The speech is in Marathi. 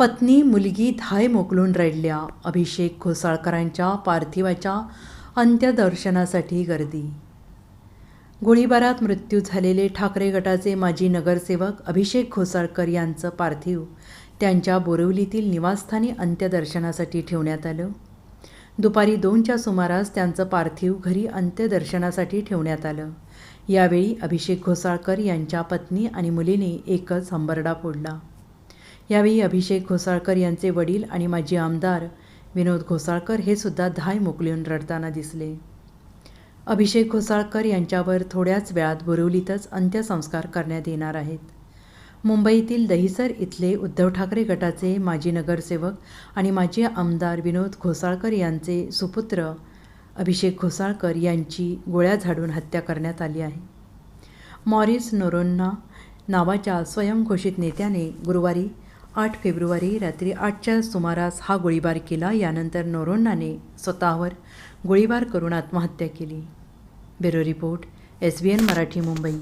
पत्नी मुलगी धाय मोकलून रडल्या. अभिषेक घोसाळकरांच्या पार्थिवाच्या अंत्यदर्शनासाठी गर्दी. गोळीबारात मृत्यू झालेले ठाकरे गटाचे माजी नगरसेवक अभिषेक घोसाळकर यांचं पार्थिव त्यांच्या बोरिवलीतील निवासस्थानी अंत्यदर्शनासाठी ठेवण्यात आलं. दुपारी दोनच्या सुमारास त्यांचं पार्थिव घरी अंत्यदर्शनासाठी ठेवण्यात आलं. यावेळी अभिषेक घोसाळकर यांच्या पत्नी आणि मुलीने एकच हंबरडा फोडला. यावेळी अभिषेक घोसाळकर यांचे वडील आणि माजी आमदार विनोद घोसाळकर हे सुद्धा धाय मोकलून रडताना दिसले. अभिषेक घोसाळकर यांच्यावर थोड्याच वेळात बोरिवलीतच अंत्यसंस्कार करण्यात येणार आहेत. मुंबईतील दहिसर इथले उद्धव ठाकरे गटाचे माजी नगरसेवक आणि माजी आमदार विनोद घोसाळकर यांचे सुपुत्र अभिषेक घोसाळकर यांची गोळ्या झाडून हत्या करण्यात आली आहे. मॉरिस नोरोन्ना नावाच्या स्वयंघोषित नेत्याने गुरुवारी आठ फेब्रुवारी रात्री आठच्या सुमारास हा गोळीबार केला. यानंतर नोरोन्नाने स्वतःवर गोळीबार करून आत्महत्या केली. Bureau report S B N Marathi Mumbai.